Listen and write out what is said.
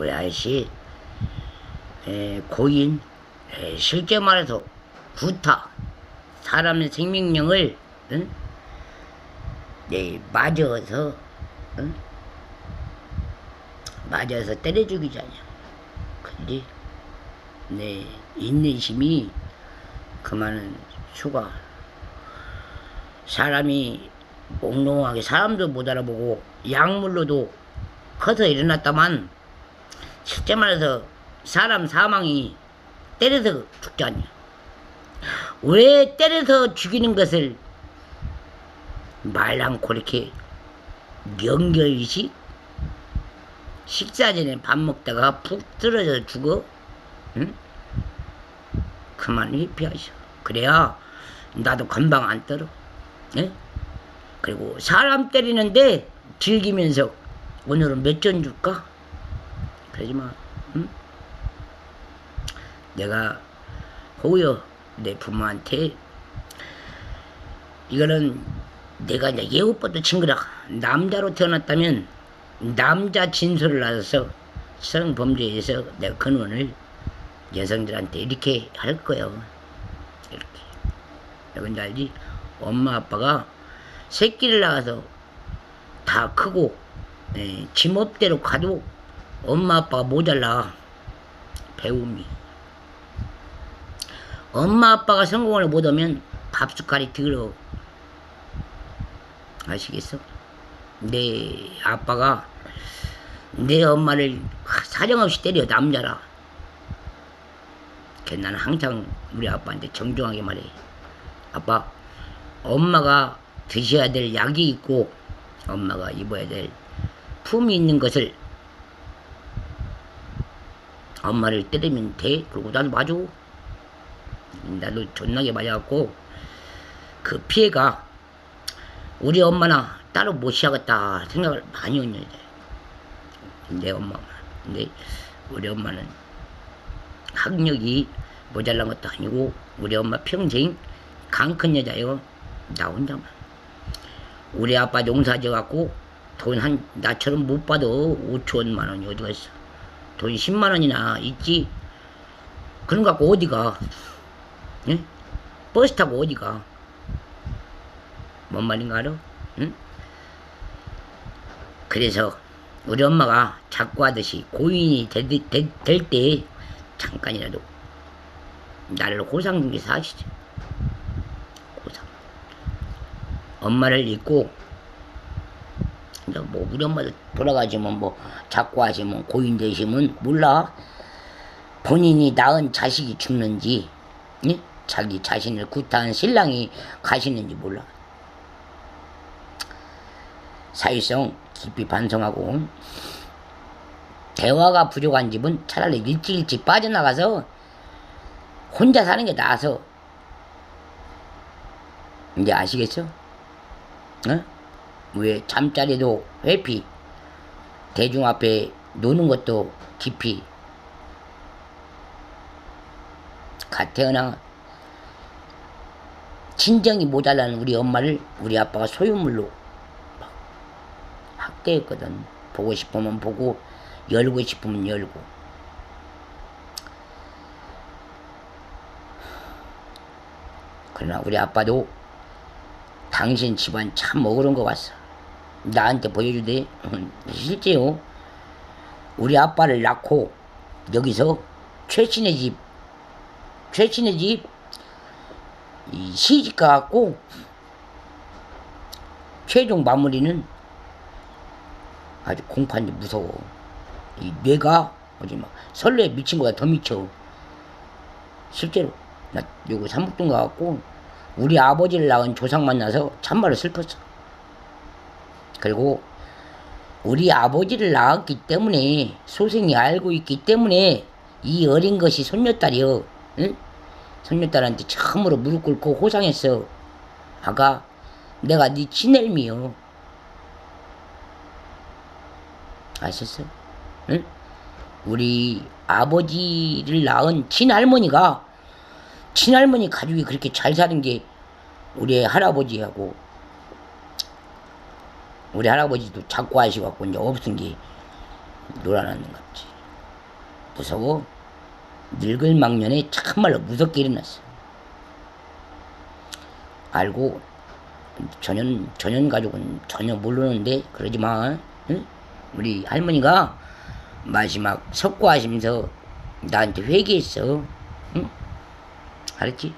우리 아저씨 에, 고인 에, 실제 말해서 구타 사람의 생명력을 응? 네, 맞아서 응? 맞아서 때려 죽이잖아. 근데 네 인내심이 그만은 수가 사람이 몽롱하게 사람도 못 알아보고 약물로도 커서 일어났다만 실제 말해서 사람 사망이 때려서 죽지 않냐. 왜 때려서 죽이는 것을 말 않고 이렇게 명결식 식사 전에 밥 먹다가 푹 쓰러져 죽어? 응? 그만 회피하셔. 그래야 나도 건방 안 떨어. 예? 그리고 사람 때리는데 즐기면서 오늘은 몇 전 줄까? 그러지 마. 응? 내가 호여 내 부모한테 이거는 내가 이제 예고부터 친구라 남자로 태어났다면 남자 진술을 나서서 성범죄에서 내가 근원을 여성들한테 이렇게 할 거예요. 이렇게. 여러분 알지? 엄마 아빠가 새끼를 낳아서 다 크고 예, 지멋대로 가도 엄마 아빠가 모자라. 배움이. 엄마 아빠가 성공을 못하면 밥숟갈이 들어. 아시겠어? 내 아빠가 내 엄마를 사정없이 때려 남자라. 그래서 나는 항상 우리 아빠한테 정중하게 말해. 아빠 엄마가 드셔야 될 약이 있고 엄마가 입어야 될 품이 있는 것을 엄마를 때리면 돼. 그리고 나도 맞아 나도 존나게 맞아갖고 그 피해가 우리 엄마나 따로 못 시작했다 생각을 많이 했는데 내 엄마가 근데 우리 엄마는 학력이 모자란 것도 아니고 우리 엄마 평생 강큰 여자요. 나 혼자만. 우리 아빠 농사 지어갖고 돈 한 나처럼 못 받아. 5천만 원이 어디 갔어 돈 10만 원이나 있지 그런 거 갖고 어디 가 예? 버스 타고 어디 가? 뭔 말인가 알아? 응? 그래서 우리 엄마가 자꾸 하듯이 고인이 될 때 잠깐이라도 나를 호상 중에 사시죠. 호상. 엄마를 잊고 이제 뭐 우리 엄마도 돌아가시면 뭐 자꾸 하시면 고인 되시면 몰라. 본인이 낳은 자식이 죽는지 예? 자기 자신을 구타한 신랑이 가시는지 몰라. 사회성 깊이 반성하고 대화가 부족한 집은 차라리 일찍 일찍 빠져나가서 혼자 사는 게 나아서 이제 아시겠어? 어? 왜 잠자리도 회피 대중 앞에 노는 것도 깊이 갓 태어나 친정이 모자란 우리 엄마를 우리 아빠가 소유물로 학대했거든. 보고 싶으면 보고 열고 싶으면 열고. 그러나 우리 아빠도 당신 집안 참 억울한 거 같어. 나한테 보여주대. 실제요. 우리 아빠를 낳고 여기서 최신의 집, 최신의 집, 이 시집 가갖고 최종 마무리는 아주 공판이 무서워. 이 뇌가 어디 막 설레 미친 거야 더 미쳐. 실제로 나 요거 삼북동 가갖고 우리 아버지를 낳은 조상 만나서 참말로 슬펐어. 그리고 우리 아버지를 낳았기 때문에 소생이 알고 있기 때문에 이 어린 것이 손녀딸이여. 응? 손녀딸한테 처음으로 무릎 꿇고 호상했어. 아가, 내가 네 친헬미여. 아셨어? 응? 우리 아버지를 낳은 친할머니가 친할머니 가족이 그렇게 잘 사는 게 우리 할아버지하고 우리 할아버지도 자꾸 하시갖고 이제 없은 게 놀아나는 것 같지. 무서워. 늙을 망년에 참말로 무섭게 일어났어. 알고 전현 전현 가족은 전혀 모르는데 그러지 마. 응? 우리 할머니가 마지막 석고하시면서 나한테 회개했어. 응? 알았지?